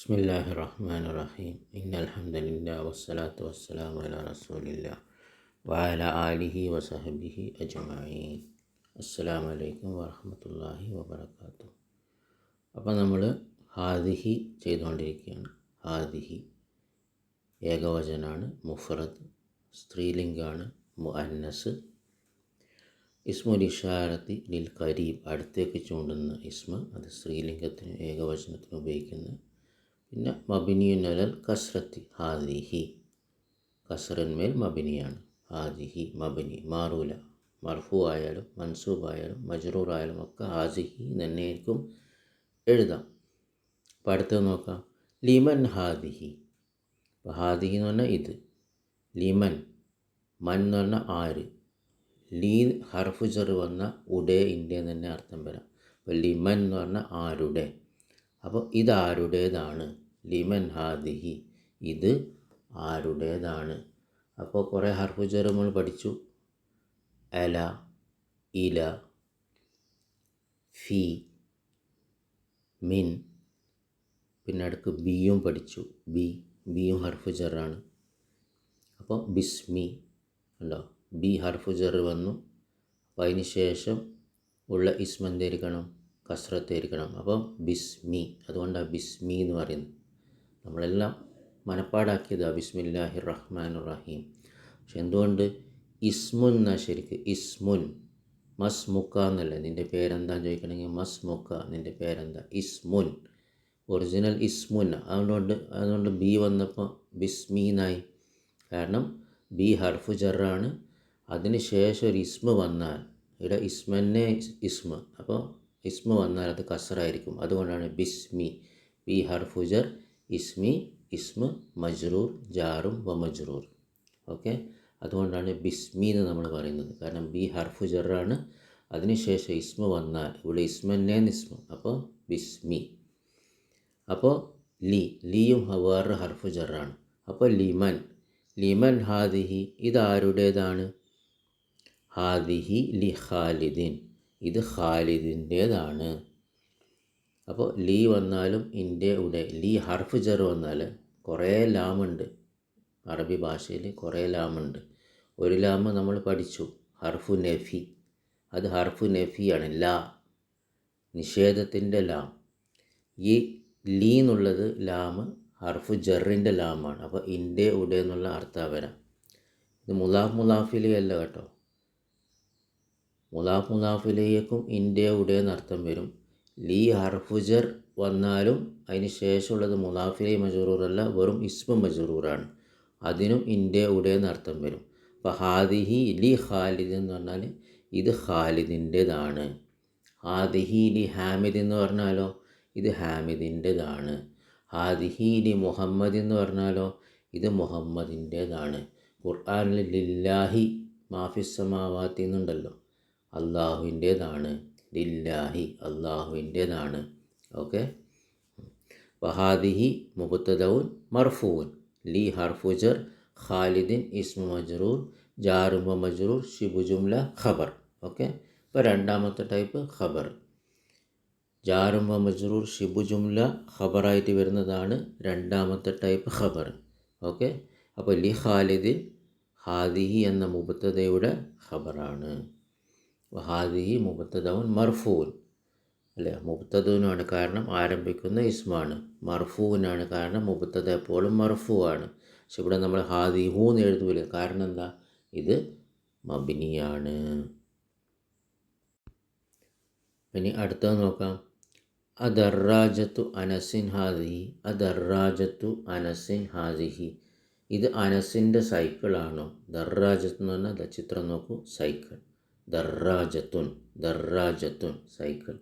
ബിസ്മില്ലാഹി റഹ്മാൻ റഹീം ഇന്നൽഹമ്മദില്ല വസ്സലാത്തു വസ്സലാം അല റസൂലില്ല വാല ആലിഹി വസഹബിഹി അജ്മഈൻ. അസ്സലാം വലൈക്കും വറഹമത്തല്ലാഹി വബർക്കാത്തു അപ്പോൾ നമ്മൾ ഹാദിഹി ചെയ്തുകൊണ്ടിരിക്കുകയാണ് ഹാദിഹി ഏകവചനാണ് മുഫറത്ത് സ്ത്രീലിംഗാണ് മുഅന്നസ്. ഇസ്മുൽ ഇഷാരത്തി ലിൽ കരീബ് അടുത്തേക്ക് ചൂണ്ടുന്ന ഇസ്മ അത് സ്ത്രീലിംഗത്തിന് ഏകവചനത്തിന് ഉപയോഗിക്കുന്ന പിന്നെ മബിനിയുനലൽ കസ്രത്തി ഹാദിഹി. കസറന്മേൽ മബിനിയാണ്. ഹാദിഹി മബിനി മാറൂല. മർഫു ആയാലും മൻസൂബ് ആയാലും മജ്റൂർ ആയാലും ഒക്കെ ഹാദിഹി തന്നെയായിരിക്കും എഴുതാം. അപ്പോൾ അടുത്തത് നോക്കാം. ലിമൻ ഹാദിഹി. അപ്പോൾ ഹാദിഹി എന്ന് പറഞ്ഞാൽ ഇത്. ലിമൻ മൻ എന്ന് പറഞ്ഞാൽ ആര്? ലീ ഹർഫ് ചെറു വന്ന ഉടേ ഇന്ത്യ തന്നെ അർത്ഥം വരാം. അപ്പോൾ ലിമൻ എന്ന് പറഞ്ഞാൽ ആരുടെ? അപ്പോൾ ഇതാരുടേതാണ്? ലിമൻ ഹാദിഹി. ഇത് ആരുടേതാണ്? അപ്പോൾ കുറേ ഹർഫ് ചെറു നമ്മൾ പഠിച്ചു. അല ഇല ഫി മിൻ പിന്നെ അടുക്ക് ബിയും പഠിച്ചു. ബി ബിയും ഹർഫ് ജറാണ് അപ്പോൾ ബിസ്മി ഉണ്ടോ ബി ഹർഫ് ജർ വന്നു. അപ്പോൾ അതിന് ശേഷം ഉള്ള ഇസ്മ എന്തായിരിക്കണം കസ്രത്തായിരിക്കണം അപ്പം ബിസ്മി അതുകൊണ്ടാണ് ബിസ്മി എന്ന് പറയുന്നത്. നമ്മളെല്ലാം മനപ്പാടാക്കിയത് ബിസ്മില്ലാഹി റഹ്മാൻ റഹീം പക്ഷെ എന്തുകൊണ്ട്? ഇസ്മുൻ എന്നാ ശരിക്ക്? ഇസ്മുൻ മസ് മുക്ക എന്നല്ല? നിന്റെ പേരെന്താന്ന് ചോദിക്കണമെങ്കിൽ മസ് മുക്ക നിന്റെ പേരെന്താ? ഇസ്മുൻ ഒറിജിനൽ ഇസ്മുൻ. അതുകൊണ്ട് അതുകൊണ്ട് ബി വന്നപ്പോൾ ബിസ്മീനായി കാരണം ബി ഹർഫു ജറാണ്. അതിന് ശേഷം ഒരു ഇസ്മ വന്നാൽ ഇവിടെ ഇസ്മന്നെ ഇസ്മ. അപ്പോൾ ഇസ്മ വന്നാൽ അത് കസറായിരിക്കും. അതുകൊണ്ടാണ് ബിസ്മി ബി ഹർഫുജർ ഇസ്മി ഇസ്മ മജ്റൂർ ജാറും വ മജ്റൂർ. ഓക്കെ? അതുകൊണ്ടാണ് ബിസ്മി എന്ന് നമ്മൾ പറയുന്നത്. കാരണം ബി ഹർഫു ജറാണ് അതിനുശേഷം ഇസ്മ വന്നാൽ ഇവിടെ ഇസ്മന്നെ ഇസ്മ. അപ്പോൾ ബിസ്മി. അപ്പോൾ ലി ലിയും വേറൊരു ഹർഫു ജറാണ് അപ്പോൾ ലിമൻ. ലിമൻ ഹാദിഹി ഇതാരുടേതാണ്? ഹാദിഹി ലി ഖാലിദിൻ ഇത് ഖാലിദിന്റേതാണ്. അപ്പോൾ ലീ വന്നാലും ഇന്റെ ഉടെ ലീ ഹർഫ് ജർ വന്നാൽ കുറേ ലാമുണ്ട്. അറബി ഭാഷയിൽ കുറേ ലാമുണ്ട്. ഒരു ലാമ് നമ്മൾ പഠിച്ചു ഹർഫു നെഫി. അത് ഹർഫു നെഫിയാണ് ലാ. നിഷേധത്തിന്റെ ലാം. ഈ ലീ എന്നുള്ളത് ലാമ് ഹർഫു ജറിന്റെ ലാമാണ്. അപ്പോൾ ഇന്റെ ഉടെ എന്നുള്ള അർത്ഥം വരാം. ഇത് മുലാഫ് മുലാഫിലേ അല്ല കേട്ടോ. മുലാഫ് മുലാഫിലേക്കും ഉടേ എന്നർത്ഥം വരും. ലീ ഹർഫുജർ വന്നാലും അതിന് ശേഷമുള്ളത് മുലാഫിലെ മജറൂറല്ല വെറും ഇസ്മ മജറൂറാണ്. അതിനും ഇന്റെ നർത്ഥം വരും. അപ്പോൾ ഹാദിഹി ലി ഖാലിദ് എന്ന് പറഞ്ഞാൽ ഇത് ഖാലിദിന്റെതാണ്. ഹാദിഹി ലി ഹാമിദ് എന്ന് പറഞ്ഞാലോ ഇത് ഹാമിദിന്റെതാണ്. ഹാദിഹി ലി മുഹമ്മദ് എന്ന് പറഞ്ഞാലോ ഇത് മുഹമ്മദിന്റേതാണ്. ഖുർആാനിൽ ലില്ലാഹി മാഫിസമാവാത്തി എന്നുണ്ടല്ലോ. അള്ളാഹുവിന്റേതാണ്. ലില്ലാഹി അള്ളാഹുവിന്റേതാണ്. ഓക്കെ? വഹാദിഹി മുബത്തദൗൻ മർഫൂൻ. ലി ഹർഫുജർ ഖാലിദിൻ ഇസ്മു മജ്റൂർ ജാറുമ മജ്റൂർ ഷിബു ജുംല ഖബർ. ഓക്കെ? ഇപ്പോൾ രണ്ടാമത്തെ ടൈപ്പ് ഖബർ. ജാറുമ മജ്റൂർ ഷിബു ജുംല ഖബറായിട്ട് വരുന്നതാണ് രണ്ടാമത്തെ ടൈപ്പ് ഖബർ. ഓക്കെ? അപ്പോൾ ലി ഖാലിദിൻ ഹാദിഹി എന്ന മുബത്തതയുടെ ഖബറാണ്. ഹാദിഹി മുബത്തദവൻ മർഫൂൻ. അല്ലേ? മുബത്തദുവിനാണ് കാരണം ആരംഭിക്കുന്ന ഇസ്മാണ്. മർഫൂവിനാണ് കാരണം മുബത്തദ എപ്പോഴും മർഫു ആണ് പക്ഷെ ഇവിടെ നമ്മൾ ഹാദിഹു എന്ന് എഴുതൂല കാരണം എന്താ? ഇത് മബിനിയാണ്. ഇനി അടുത്തത് നോക്കാം. അദർറാജത്തു അനസിൻ ഹാദിഹി. അദർറാജത്തു അനസിൻ ഹാദിഹി. ഇത് അനസിന്റെ സൈക്കിളാണോ. ദർറാജത്ത് എന്ന് പറഞ്ഞാൽ ചിത്രം നോക്കൂ സൈക്കിൾ. ദർറാജത്തുൻ ദർറാജത്തുൻ സൈക്കിൾ.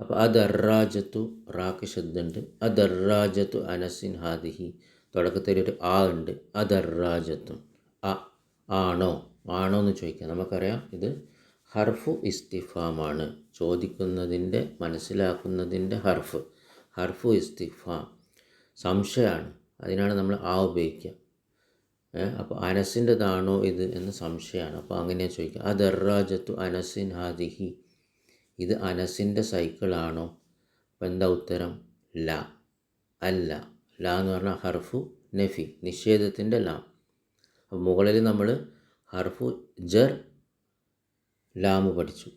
അപ്പോൾ ആ ദർറാജത്തു റാക്ക് ശബ്ദമുണ്ട് ആ ദർറാജത്തു അനസിൻ ഹാദിഹി തുടക്കത്തിൽ ഒരു ആ ഉണ്ട് ആ ദർറാജത്തുൻ ആ ആണോ ആണോ എന്ന് ചോദിക്കാം. നമുക്കറിയാം ഇത് ഹർഫു ഇസ്തിഫാമാണ് ചോദിക്കുന്നതിന്റെ മനസ്സിലാക്കുന്നതിന്റെ ഹർഫ്. ഹർഫു ഇസ്തിഫാം സംശയമാണ് അതിനാണ് നമ്മൾ ആ ഉപയോഗിക്കുക. അപ്പോൾ അനസിന്റെതാണോ ഇത് എന്ന് സംശയമാണ്. അപ്പോൾ അങ്ങനെ ചോദിക്കുക. ആ ദർറാജത്തു അനസിൻ ഹാദിഹി. ഇത് അനസിന്റെ സൈക്കിളാണോ അപ്പോൾ എന്താ ഉത്തരം? ല. അല്ല. ല എന്ന് പറഞ്ഞാൽ ഹർഫു നഫി നിഷേധത്തിന്റെ ലാം. അപ്പോൾ മുകളിൽ നമ്മൾ ഹർഫു ജർ ലാമ് പഠിച്ചു.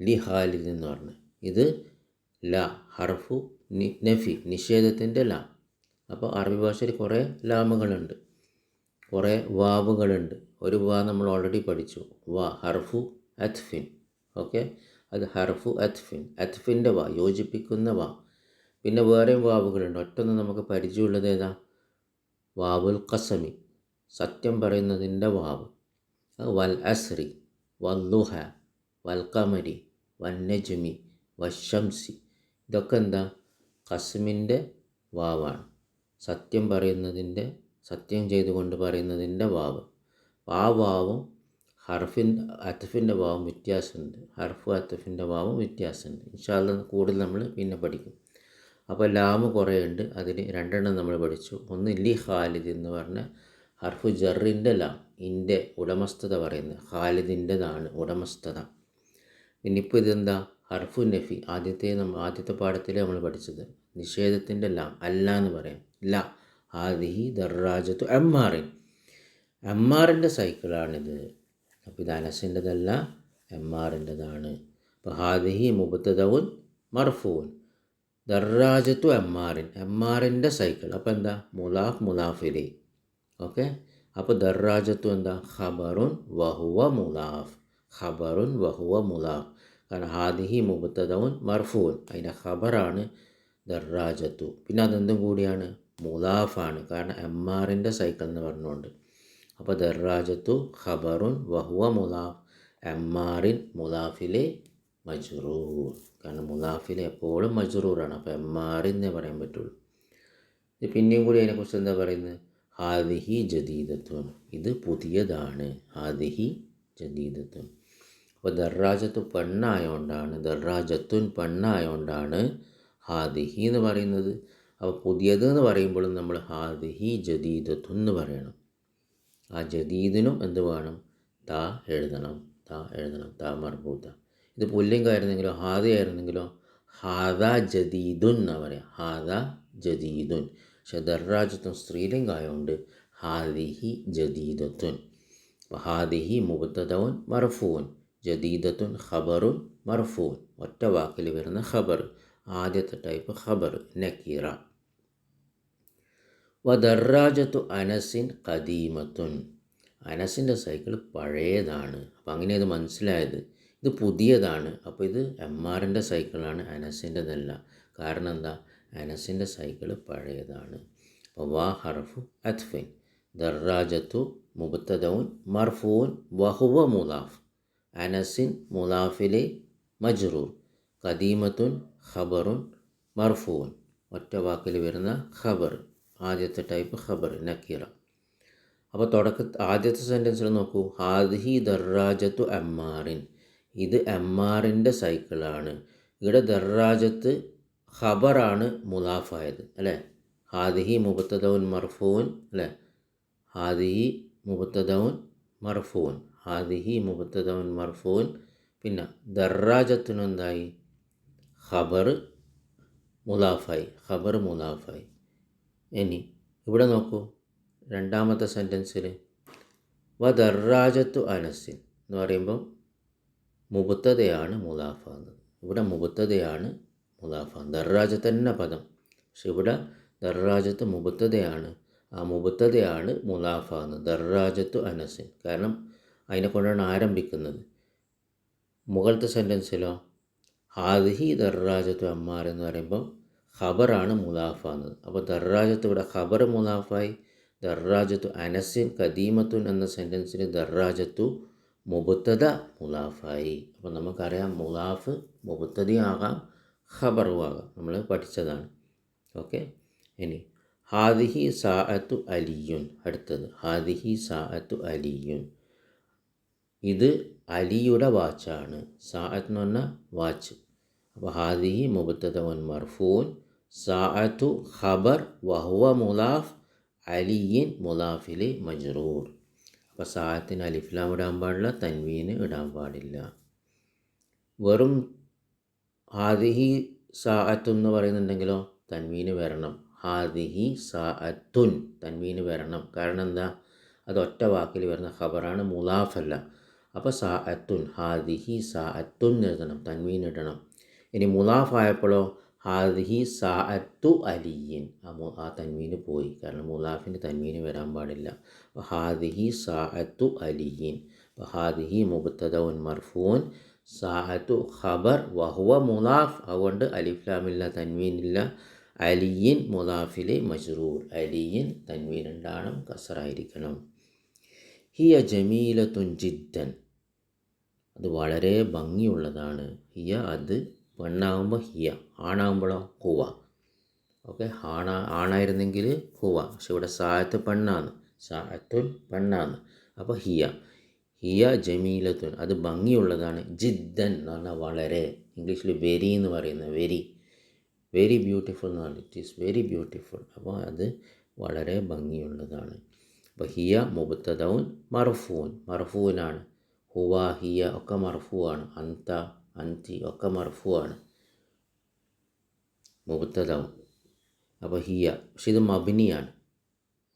ലി ഹാലിദ് എന്ന് പറഞ്ഞ്. ഇത് ല ഹർഫു നഫി നിഷേധത്തിന്റെ ലാം. അപ്പോൾ അറബി ഭാഷയിൽ കുറേ ലാമുകളുണ്ട്. കുറേ വാവുകളുണ്ട്. ഒരു വാ നമ്മൾ ഓൾറെഡി പഠിച്ചു. വ ഹർഫു അത്ഫിൻ. ഓക്കെ? അത് ഹർഫു അത്ഫിൻ. അത്ഫിന്റെ വാ യോജിപ്പിക്കുന്ന വാ. പിന്നെ വേറെയും വാവുകളുണ്ട്. ഒറ്റൊന്ന് നമുക്ക് പരിചയമുള്ളത് ഏതാ? വാവുൽ കസമി സത്യം പറയുന്നതിന്റെ വാവ്. വൽ അസ്രി വല്ലുഹ വൽ കമരി വന്നജുമി വശംസി ഇതൊക്കെ എന്താ? ഖസ്മിന്റെ വാവാണ്. സത്യം പറയുന്നതിന്റെ സത്യം ചെയ്തുകൊണ്ട് പറയുന്നതിന്റെ വാവ്. ആ വാവും ഹർഫിൻ അത്തഫിന്റെ വാവും വ്യത്യാസമുണ്ട്. ഹർഫ് അത്തഫിന്റെ വാവും വ്യത്യാസമുണ്ട്. ഇൻഷാല്ല കൂടുതൽ നമ്മൾ പിന്നെ പഠിക്കും. അപ്പോൾ ലാമ് കുറേ ഉണ്ട് അതിൽ രണ്ടെണ്ണം നമ്മൾ പഠിച്ചു. ഒന്ന് ലി ഖാലിദ് എന്ന് പറഞ്ഞ ഹർഫ് ജറിന്റെ ലാം. ഇന്റെ ഉടമസ്ഥത പറയുന്നത്. ഖാലിദിന്റെതാണ് ഉടമസ്ഥത. പിന്നെ ഇപ്പോൾ ഇതെന്താ? ഹർഫു നഫി. ആദ്യത്തെ നമ്മൾ ആദ്യത്തെ പാഠത്തിൽ നമ്മൾ പഠിച്ചത്. നിഷേധത്തിന്റെ ലാം. അല്ല എന്ന് പറയാം. ല. ഹാദിഹി ദർറാജത്തു എമ്മാറിൻ എമ്മാറിൻ്റെ സൈക്കിളാണിത് അപ്പോൾ ഇത് അനസിൻ്റെതല്ല എമ്മാറിൻ്റെതാണ് അപ്പോൾ ഹാദിഹി മുബത്തതവുൻ മർഫൂൻ ദർറാജത്തു എമ്മാറിൻ എമ്മാറിൻ്റെ സൈക്കിൾ അപ്പോൾ എന്താ മുലാഫ് മുലാഫിലി ഓക്കെ അപ്പോൾ ദർറാജത്തു എന്താ ഖബറുൻ വഹുവ മുലാഫ് ഖബറുൻ വഹുവ മുലാഫ് കാരണം ഹാദിഹി മുബത്തതവുൻ മർഫൂൻ അതിൻ്റെ ഖബറാണ് ദർറാജത്തു പിന്നെ അതെന്തും കൂടിയാണ് മുലാഫാണ് കാരണം എം ആറിന്റെ സൈക്കിൾ എന്ന് പറഞ്ഞുകൊണ്ട്. അപ്പോൾ ദർറാജത്തു ഖബറുൻ വഹുവ മുലാഫ് എം ആറിൻ മുലാഫിലെ മജ്റൂർ. കാരണം മുലാഫിലെ എപ്പോഴും മജ്റൂറാണ്. അപ്പോൾ എം ആറിന്നേ പറയാൻ പറ്റുള്ളൂ. പിന്നെയും കൂടി അതിനെക്കുറിച്ച് എന്താ പറയുന്നത്? ഹാദിഹി ജദീദത്വം. ഇത് പുതിയതാണ്. ഹാദിഹി ജദീദത്വം. അപ്പോൾ ദർറാജത്ത് പെണ്ണായോണ്ടാണ് ദർറാജത്തുൻ പെണ്ണായോണ്ടാണ് ഹാദിഹി എന്ന് പറയുന്നത്. അപ്പോൾ പുതിയത് എന്ന് പറയുമ്പോഴും നമ്മൾ ഹാദിഹി ജദീദത്തു എന്ന് പറയണം. ആ ജദീദിനും എന്ത് വേണം? താ എഴുതണം താ എഴുതണം താ മർബൂത്ത ഇത് പുല്ലിംഗായിരുന്നെങ്കിലോ ഹാദ ആയിരുന്നെങ്കിലോ ഹാദ ജദീദുൻ എന്നാണ് പറയാം. ഹാദ ജദീദുൻ. പക്ഷെ ദർറാജത്തും സ്ത്രീലിംഗായതുകൊണ്ട് ഹാദിഹി ജദീദത്തുൻ. ഹാദിഹി മുബത്തതവൻ മർഫൂൻ ജദീദത്തുൻ ഖബറുൻ മർഫൂൻ. ഒറ്റ വാക്കിൽ വരുന്ന ഖബർ. ആദ്യത്തെ ടൈപ്പ് ഖബർ നക്കീറ. വദർറാജത്തു അനസിൻ കദീമത്തുൻ അനസിന്റെ സൈക്കിൾ പഴയതാണ്. അപ്പം അങ്ങനെ ഇത് മനസ്സിലായത്. ഇത് പുതിയതാണ്. അപ്പോൾ ഇത് എം ആറിന്റെ സൈക്കിളാണ് അനസിന്റെതല്ല. കാരണം എന്താ? അനസിന്റെ സൈക്കിൾ പഴയതാണ്. അപ്പോൾ വാ ഹർഫു അത്ഫിൻ ദർറാജത്തു മുബത്തദൗൻ മർഫൂൻ വഹുവ മുലാഫ് അനസിൻ മുലാഫിലെ മജ്റൂർ. കദീമത്തുൻ ഖബറുൻ മർഫൂൻ ഒറ്റ വാക്കിൽ വരുന്ന ഖബർ. ആദ്യത്തെ ടൈപ്പ് ഖബർ നക്കീറ. അപ്പോൾ തുടക്ക ആദ്യത്തെ സെന്റൻസിൽ നോക്കൂ. ഹാദിഹി ദർറാജത്തു എമ്മാറിൻ ഇത് എമ്മാറിന്റെ സൈക്കിളാണ് ഇവിടെ ദർറാജത്ത് ഖബറാണ് മുലാഫായത് അല്ലേ? ഹാദിഹി മുബത്തദൗൻ മർഫൂൻ അല്ലേ? ഹാദിഹി മുബത്തദൗൻ മർഫൂൻ. ഹാദിഹി മുബത്തദൗൻ മർഫൂൻ. പിന്നെ ദർറാജത്തിനെന്തായി ഖബർ മുലാഫായി ഖബർ മുലാഫായി ഇനി ഇവിടെ നോക്കൂ രണ്ടാമത്തെ സെന്റൻസിൽ വ ദർറാജത്തു അനസിൻ എന്ന് പറയുമ്പം മുബത്തതയാണ് മുലാഫ എന്ന്. ഇവിടെ മുബത്തതയാണ് മുലാഫ ദർറാജത്ത് തന്നെ പദം. പക്ഷെ ഇവിടെ ദർറാജത്ത് മുബത്തതയാണ് ആ മുബത്തതയാണ് മുലാഫ എന്ന് ദർറാജത്തു അനസിൻ. കാരണം അതിനെ കൊണ്ടാണ് ആരംഭിക്കുന്നത്. മുകളത്തെ സെന്റൻസിലോ ഹാദിഹി ദർറാജത്തു അമ്മാർ എന്ന് പറയുമ്പോൾ ഖബറാണ് മുദാഫ എന്നത്. അപ്പോൾ ദർറാജത്ത് ഇവിടെ ഖബർ മുലാഫായി ദർറാജത്തു അനസിൻ കദീമത്തുൻ എന്ന സെന്റൻസിൽ ദർറാജത്തു മുബത്തത മുലാഫായി അപ്പോൾ നമുക്കറിയാം മുലാഫ് മുബത്തതയാകാം ആകാം. നമ്മൾ പഠിച്ചതാണ്. ഓക്കെ? ഇനി ഹാദിഹി സാഅത്തു അലിയുൻ. അടുത്തത് ഹാദിഹി സാഅത്തു അലിയുൻ. ഇത് അലിയുടെ വാച്ചാണ്. സാഅത്ത് എന്ന് പറഞ്ഞാൽ വാച്ച്. അപ്പോൾ ഹാദിഹി മുബത്തതവൻ മർഫൂൻ സാഅത്തു ഖബർ വഹുവ മുലാഫ് അലിയിൻ മുലാഫിലെ മജ്റൂർ. അപ്പോൾ സാഅത്തിന് അലിഫ്ലാം ഇടാൻ പാടില്ല തൻവീന് ഇടാൻ പാടില്ല. വെറും ഹാദിഹി സാഅത്തു എന്ന് പറയുന്നുണ്ടെങ്കിലോ തൻവീന് വരണം. ഹാദിഹി സാഅത്തുൻ തൻവീന് വരണം. കാരണം എന്താ? അത് ഒറ്റ വാക്കിൽ വരുന്ന ഖബറാണ് മുലാഫല്ല. അപ്പോൾ സാഅത്തുൻ ഹാദിഹി സാഅത്തുൻ എഴുതണം തൻവീൻ ഇടണം. ഇനി മുലാഫായപ്പോഴോ ഹാദിഹി സാഅത്തു അലിയിൻ ആ ആ തന്മീന് പോയി. കാരണം മുലാഫിന്റെ തന്മീന് വരാൻ പാടില്ല. ഹാദിഹി സാഅത്തു അലിയിൻ ഹാദിഹി മുബത്തദൗൻ മർഫൂൻ. സാഅത്തു ഖബർ വഹുവ മുലാഫ് അതുകൊണ്ട് അലിഫ്ലാമില്ല തന്മീനില്ല അലിയിൻ മുലാഫിലെ മജ്റൂർ. അലിയിൻ തന്മീൻ ഉണ്ടാകണം കസറായിരിക്കണം ഹിയ ജമീലത്തുൻ ജിദ്ദൻ. അത് വളരെ ഭംഗിയുള്ളതാണ്. ഹിയ അത് പെണ്ണാകുമ്പോൾ ഹിയ ആണാകുമ്പോഴോ ഹുവ. ഓക്കെ ആണ ആണായിരുന്നെങ്കിൽ ഹുവ. പക്ഷെ ഇവിടെ സായത്ത് പെണ്ണാണ് സായത്തുൻ പെണ്ണാണ് അപ്പോൾ ഹിയ. ഹിയ ജമീലത്തുൻ. അത് ഭംഗിയുള്ളതാണ്. ജിദ്ദൻ എന്ന് പറഞ്ഞാൽ വളരെ. ഇംഗ്ലീഷിൽ വെരി എന്ന് പറയുന്നത് വെരി. വെരി ബ്യൂട്ടിഫുൾ എന്ന് പറഞ്ഞാൽ ഇറ്റ് ഈസ് വെരി ബ്യൂട്ടിഫുൾ. അപ്പോൾ അത് വളരെ ഭംഗിയുള്ളതാണ്. അപ്പോൾ ഹിയ മുബത്തതവും മർഫൂൻ. മർഫൂനാണ്. ഹുവ ഹിയ ഒക്കെ മറഫുവാണ് അന്ത അന്തി ഒക്കെ മർഫുവാണ്. മുബത്തതാവും അപ്പോൾ ഹിയ. പക്ഷെ ഇത് മബിനിയാണ്.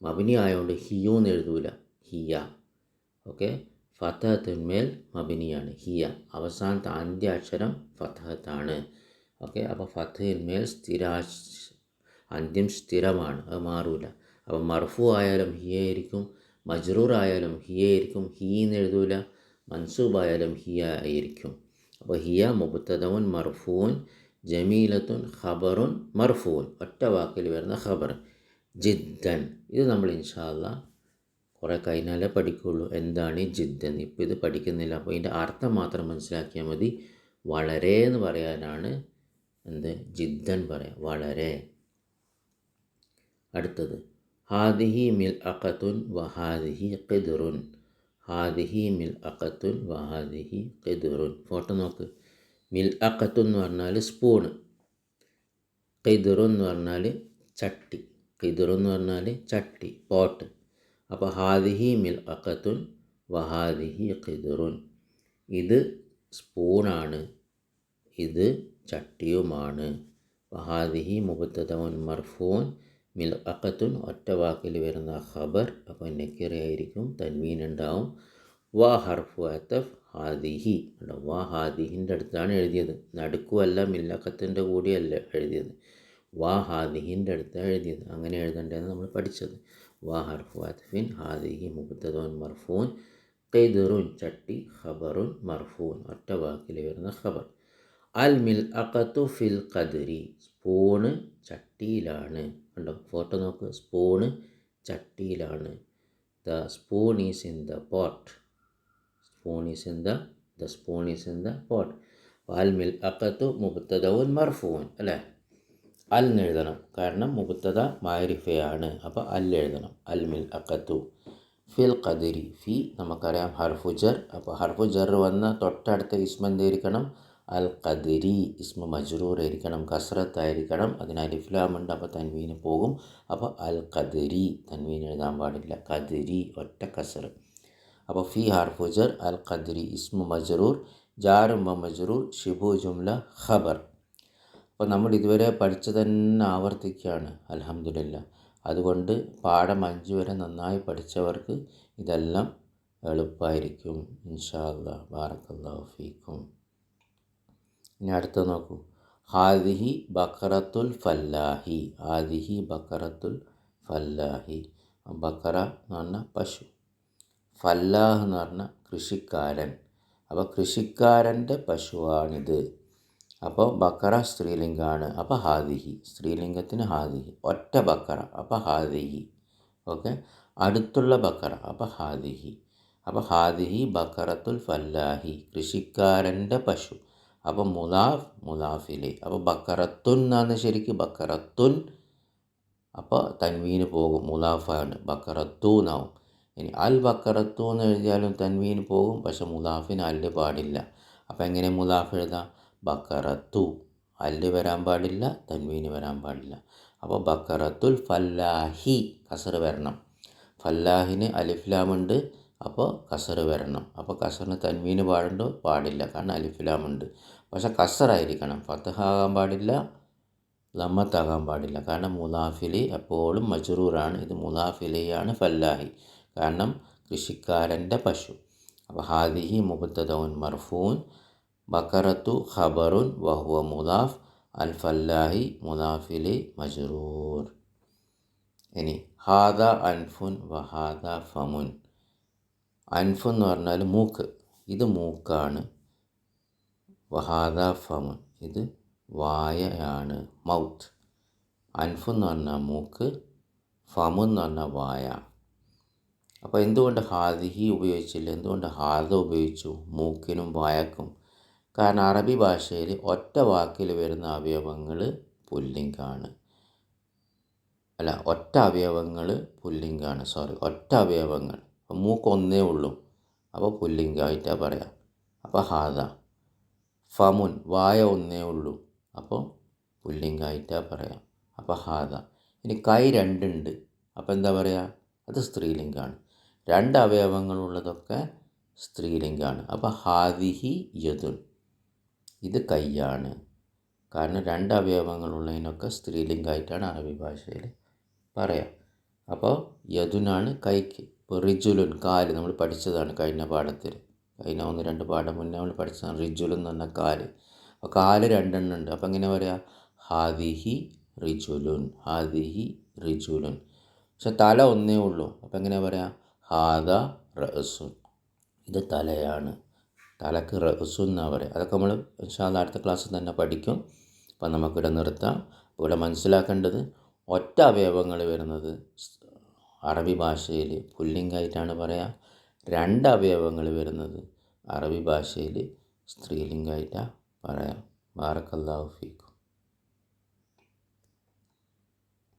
മബിനി ആയതുകൊണ്ട് ഹിയോ എന്ന് എഴുതൂല. ഹിയ. ഓക്കെ? ഫത്തഹത്തിന്മേൽ മബിനിയാണ്. ഹിയ. അവസാനത്തെ അന്ത്യ അക്ഷരം ഫത്തഹത്താണ് ഓക്കെ? അപ്പോൾ ഫത്തഹിന്മേൽ സ്ഥിര അന്ത്യം സ്ഥിരമാണ്. അത് മാറൂല. അപ്പോൾ മർഫു ആയാലും ഹിയ ആയിരിക്കും മജ്റൂർ ആയാലും ഹിയ ആയിരിക്കും ഹീ എന്ന് എഴുതൂല. മൻസൂബ് ആയാലും ഹിയ ആയിരിക്കും അപ്പോൾ മുബത്തതവൻ മർഫൂൻ ജമീലത്തുൻ ഖബറുൻ മർഫൂൻ ഒറ്റ വാക്കിൽ വരുന്ന ഖബർ. ജിദ്ദൻ. ഇത് നമ്മൾ ഇൻഷാല്ല കുറേ കഴിഞ്ഞാലേ പഠിക്കുള്ളൂ. എന്താണ് ജിദ്ദൻ? ഇപ്പോൾ ഇത് പഠിക്കുന്നില്ല. അപ്പോൾ ഇതിന്റെ അർത്ഥം മാത്രം മനസ്സിലാക്കിയാൽ മതി. വളരെ എന്ന് പറയാനാണ് എന്ത്? ജിദ്ദൻ പറയാം. വളരെ. അടുത്തത്. ഹാദിഹി മിൽ അഖത്തുൻ വഹാദിഹി ഖിദുറുൻ. ഹാദിഹി മിൽ അക്കത്തുൻ വഹാദിഹി ഖിദുറുൻ. ഫോട്ടോ നോക്ക്. മിൽ അക്കത്തു എന്ന് പറഞ്ഞാൽ സ്പൂണ് ഖിദുറു എന്ന് പറഞ്ഞാൽ ചട്ടി. ഖിദുറു എന്ന് പറഞ്ഞാൽ ചട്ടി പോട്ട് അപ്പോൾ ഹാദിഹി മിൽ അക്കത്തുൻ വഹാദിഹി ഖിദുറുൻ. ഇത് സ്പൂണാണ് ഇത് ചട്ടിയുമാണ്. വഹാദിഹി മുബത്തതവൻ മർഫൂൻ മിൽ അക്കത്തുൻ ഒറ്റ വാക്കിൽ വരുന്ന ഖബർ അപ്പോൾ നെക്കിറയായിരിക്കും തന്മീൻ ഉണ്ടാവും വാ ഹർഫു അത്തഫ് ഹാദിഹി. ഉണ്ടോ വാ ഹാദിഹിന്റെ അടുത്താണ് എഴുതിയത്. നടുക്കുമല്ല മില്ലക്കത്തിന്റെ കൂടിയല്ല എഴുതിയത്. വാ ഹാദിഹിന്റെ അടുത്താണ് എഴുതിയത്. അങ്ങനെ എഴുതേണ്ടതെന്ന് നമ്മൾ പഠിച്ചത്. വാ ഹർഫു അത്തഫിൻ ഹാദിഹി മുബത്തദോൻ മർഫൂൻ കൈദറുൻ ചട്ടി ഖബറുൻ മർഫൂൻ. ഒറ്റ വാക്കിൽ വരുന്ന ഖബർ. അൽ മിൽ അക്കത്തു ഫിൽ ഖദരി. സ്പൂണ് ചട്ടിയിലാണ്. കണ്ടോ ഫോട്ടോ നോക്ക്. Spoon ചട്ടിയിലാണ്. The spoon is in the pot spoon is in the the spoon is in the pot അൽ മിൽ അക്കത്തു മുബത്തദവും മർഫൂൻ അല്ലേ? അൽ എഴുതണം. കാരണം മുബത്തദ മാരിഫയാണ്. അപ്പോൾ അൽ എഴുതണം. അൽ മിൽ അക്കത്തു ഫിൽ ഖദിരി. ഫി നമുക്കറിയാം ഹർഫുജർ അപ്പോൾ ഹർഫുജർ വന്ന തൊട്ടടുത്ത ഇസ്മെന്തായിരിക്കണം അൽ ഖദിരി ഇസ്മ മജ്റൂർ ആയിരിക്കണം കസ്രത്തായിരിക്കണം. അതിന് അലിഫ്ലാമുണ്ട് അപ്പോൾ തൻവീന് പോകും. അപ്പോൾ അൽ ഖദിരി തൻവീൻ എഴുതാൻ പാടില്ല. ഖദിരി ഒറ്റ കസർ. അപ്പോൾ ഫി ഹാർഫുജർ അൽ ഖദിരി ഇസ്മു മജ്റൂർ ജാറും മജ്റൂർ ഷിബു ജുംല ഖബർ. അപ്പോൾ നമ്മൾ ഇതുവരെ പഠിച്ചു തന്നെ ആവർത്തിക്കുകയാണ് അലഹമില്ല അതുകൊണ്ട് പാഠം അഞ്ച് വരെ നന്നായി പഠിച്ചവർക്ക് ഇതെല്ലാം എളുപ്പമായിരിക്കും ഇൻഷാ അല്ലാ ബാറക്കല്ലാഹു ഫീക്കും. ഇനി അടുത്തത് നോക്കൂ. ഹാദിഹി ബക്കറത്തുൽ ഫല്ലാഹി. ഹാദിഹി ബക്കറത്തുൽ ഫല്ലാഹി. ബക്കറ എന്ന് പറഞ്ഞാൽ പശു. ഫല്ലാഹ് എന്ന് പറഞ്ഞാൽ കൃഷിക്കാരൻ. അപ്പോൾ കൃഷിക്കാരന്റെ പശുവാണിത്. അപ്പോൾ ബക്കറ സ്ത്രീലിംഗമാണ് അപ്പോൾ ഹാദിഹി. സ്ത്രീലിംഗത്തിന് ഹാദിഹി. ഒറ്റ ബക്കറ അപ്പോൾ ഹാദിഹി. ഓക്കെ? അടുത്തുള്ള ബക്കറ അപ്പോൾ ഹാദിഹി. അപ്പോൾ ഹാദിഹി ബക്കറത്തുൽ ഫല്ലാഹി. കൃഷിക്കാരന്റെ പശു. അപ്പോൾ മുലാഫ് മുലാഫിലെ. അപ്പോൾ ബക്കറത്തുൻ എന്നാണ് ശരിക്കും ബക്കറത്തുൻ. അപ്പോൾ തൻവീന് പോകും മുലാഫാണ്. ബക്കറത്തു എന്നാവും ഇനി അൽ ബക്കറത്തു എന്ന് എഴുതിയാലും തൻവീന് പോകും പക്ഷെ മുലാഫിന് അല്ല് പാടില്ല. അപ്പോൾ എങ്ങനെ മുലാഫ് എഴുതാം? ബക്കറത്തു. അല്ല് വരാൻ പാടില്ല തൻവീന് വരാൻ പാടില്ല. അപ്പോൾ ബക്കറത്തുൽ ഫല്ലാഹി കസർ വരണം. ഫല്ലാഹിന് അലിഫ്ലാമുണ്ട്. അപ്പോൾ കസർ വരണം. അപ്പോൾ കസറിന് തൻവീന് പാടുണ്ടോ? പാടില്ല. കാരണം അലിഫിലാമുണ്ട്. പക്ഷെ കസറായിരിക്കണം. ഫത്തഹാകാൻ പാടില്ല ലമ്മത്താകാൻ പാടില്ല. കാരണം മുലാഫിലി എപ്പോഴും മജറൂറാണ്. ഇത് മുലാഫിലിയാണ് ഫല്ലാഹി. കാരണം കൃഷിക്കാരന്റെ പശു. അപ്പോൾ ഹാദിഹി മുബത്തദൗൻ മർഫൂൻ ബക്കറത്തു ഖബറുൻ വഹുവ മുലാഫ് അൽ ഫല്ലാഹി മുലാഫിലി മജറൂർ. ഇനി ഹാദ അൻഫുൻ വഹാദ ഫമുൻ. അൻഫു എന്ന് പറഞ്ഞാൽ മൂക്ക്. ഇത് മൂക്കാണ്. വഹാദ ഫം. ഇത് വായയാണ്. മൗത്ത്. അൻഫു എന്ന് പറഞ്ഞാൽ മൂക്ക്. ഫമെന്ന് പറഞ്ഞാൽ വായ. അപ്പോൾ എന്തുകൊണ്ട് ഹാദിഹി ഉപയോഗിച്ചില്ല? എന്തുകൊണ്ട് ഹാദ ഉപയോഗിച്ചു? മൂക്കിനും വായക്കും. കാരണം അറബി ഭാഷയിൽ ഒറ്റ വാക്കിൽ വരുന്ന അവയവങ്ങൾ പുല്ലിംഗാണ്. അല്ല ഒറ്റ അവയവങ്ങൾ പുല്ലിംഗാണ്. സോറി ഒറ്റ അവയവങ്ങൾ. അപ്പം മൂക്ക് ഒന്നേ ഉള്ളൂ. അപ്പോൾ പുല്ലിംഗമായിട്ടാണ് പറയാം. അപ്പോൾ ഹാദ. ഫമുൻ വായ ഒന്നേ ഉള്ളൂ. അപ്പോൾ പുല്ലിംഗമായിട്ടാണ് പറയാം. അപ്പോൾ ഹാദ. ഇനി കൈ രണ്ടുണ്ട്. അപ്പോൾ എന്താ പറയുക അത് സ്ത്രീലിംഗമാണ് രണ്ട് അവയവങ്ങളുള്ളതൊക്കെ സ്ത്രീലിംഗമാണ് അപ്പോൾ ഹാദിഹി യദുൻ. ഇത് കൈയാണ്. കാരണം രണ്ട് അവയവങ്ങളുള്ളതിനൊക്കെ സ്ത്രീലിംഗമായിട്ടാണ് അറബി ഭാഷയിൽ പറയാം. അപ്പോൾ യദുനാണ് കൈക്ക്. റിജുലുൻ കാൽ. നമ്മൾ പഠിച്ചതാണ് കഴിഞ്ഞ പാഠത്തിൽ. കഴിഞ്ഞ ഒന്ന് രണ്ട് പാഠം മുന്നേ നമ്മൾ പഠിച്ചതാണ് റിജുലുൻ എന്ന് പറഞ്ഞാൽ കാൽ. അപ്പോൾ കാൽ രണ്ടെണ്ണം ഉണ്ട്. അപ്പോൾ എങ്ങനെ പറയാം? ഹാദിഹി റിജുലുൻ ഹാദിഹി റിജുലുൻ. പക്ഷെ തല ഒന്നേ ഉള്ളൂ. അപ്പോൾ എങ്ങനെ പറയാം? ഹാദ റസുൻ ഇത് തലയാണ്. തലക്ക് റസു എന്നാണ് പറയുക. അതൊക്കെ നമ്മൾ ഇൻഷാല്ല അടുത്ത ക്ലാസ്സിൽ തന്നെ പഠിക്കും. അപ്പം നമുക്കിവിടെ നിർത്താം. ഇവിടെ മനസ്സിലാക്കേണ്ടത് ഒറ്റ അവയവങ്ങൾ വരുന്നത് അറബി ഭാഷയിൽ പുല്ലിംഗമായിട്ടാണ് പറയുക രണ്ട് അവയവങ്ങൾ വരുന്നത് അറബി ഭാഷയിൽ സ്ത്രീലിംഗമായിട്ടാണ് പറയാം. ബാറക്കല്ലാഹു ഫീക്കും.